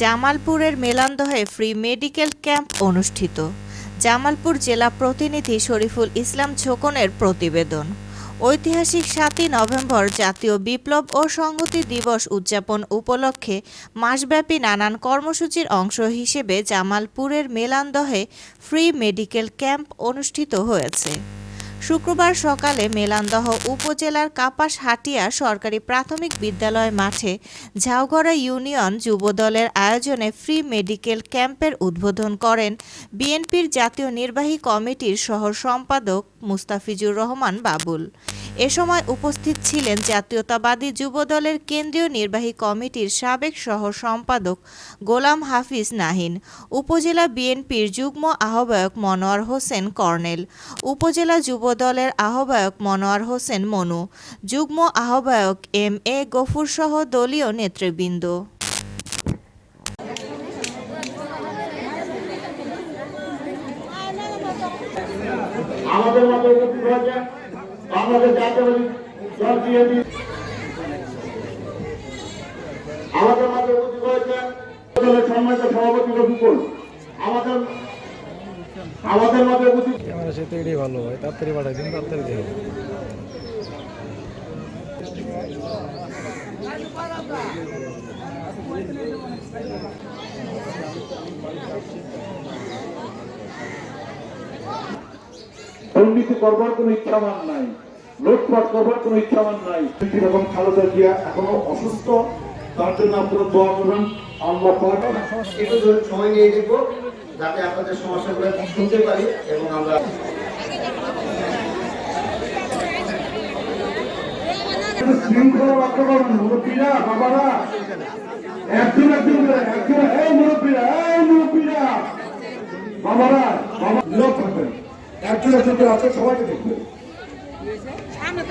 জামালপুরের মেলান্দহে free medical camp অনুষ্ঠিত। জামালপুর জেলা প্রতিনিধি শরীফুল ইসলাম ছোকনের প্রতিবেদন। ঐতিহাসিক সাতই নভেম্বর জাতীয় বিপ্লব ও সংহতি দিবস উদযাপন উপলক্ষে মাসব্যাপী নানান কর্মসূচির অংশ হিসেবে জামালপুরের মেলান্দহে ফ্রি মেডিকেল ক্যাম্প অনুষ্ঠিত হয়েছে। শুক্রবার সকালে মেলান্দহ উপজেলার কাপাস হাটিয়া সরকারি প্রাথমিক বিদ্যালয় মাঠে ঝাউগড়া ইউনিয়ন যুবদলের আয়োজনে ফ্রি মেডিকেল ক্যাম্পের উদ্বোধন করেন বিএনপির জাতীয় নির্বাহী কমিটির সহ সম্পাদক মুস্তাফিজুর রহমান বাবুল। এ সময় উপস্থিত ছিলেন জাতীয়তাবাদী যুবদলের কেন্দ্রীয় নির্বাহী কমিটির সাবেক সহ সম্পাদক গোলাম হাফিজ নাহিন, উপজেলা বিএনপির যুগ্ম আহ্বায়ক মনোয়ার হোসেন কর্নেল, উপজেলা যুবদলের আহ্বায়ক মনোয়ার হোসেন মনু, যুগ্ম আহ্বায়ক এম এ গফুর সহ দলীয় নেতৃবৃন্দ। আমাদের মধ্যে দল বিএনপি আমাদের মধ্যে উপস্থিত হয়েছে দলের সম্মানিত সভাপতি রফিকুল আমাদের আমাদের মধ্যে উপস্থিত ক্যামেরা সে তো এটাই ভালো হয় তাড়াতাড়ি পাঠাই দিন তাড়াতাড়ি দিয়ে। দুর্নীতি করবার কোনো ইচ্ছা আমার নাই লুটপাট করবার কোনো ইচ্ছা আমার নাই। এবং খালেদা জিয়া এখনও অসুস্থ। তার জন্য আপনারা দোয়া করবেন। আল্লাহ পাক একটু সময় নিয়ে দেখব যাতে আপনাদের সমস্যাগুলো শুনতে পারি এবং আমরা শৃঙ্খলা রক্ষা করবেন মুরব্বীরা বাবারা। একজন করে একজন এই মুরব্বীরা এই মুরব্বীরা। বাবারা বাবা লোক থাকবেন। একজন একজন করে আছে সবাইকে দেখবেন।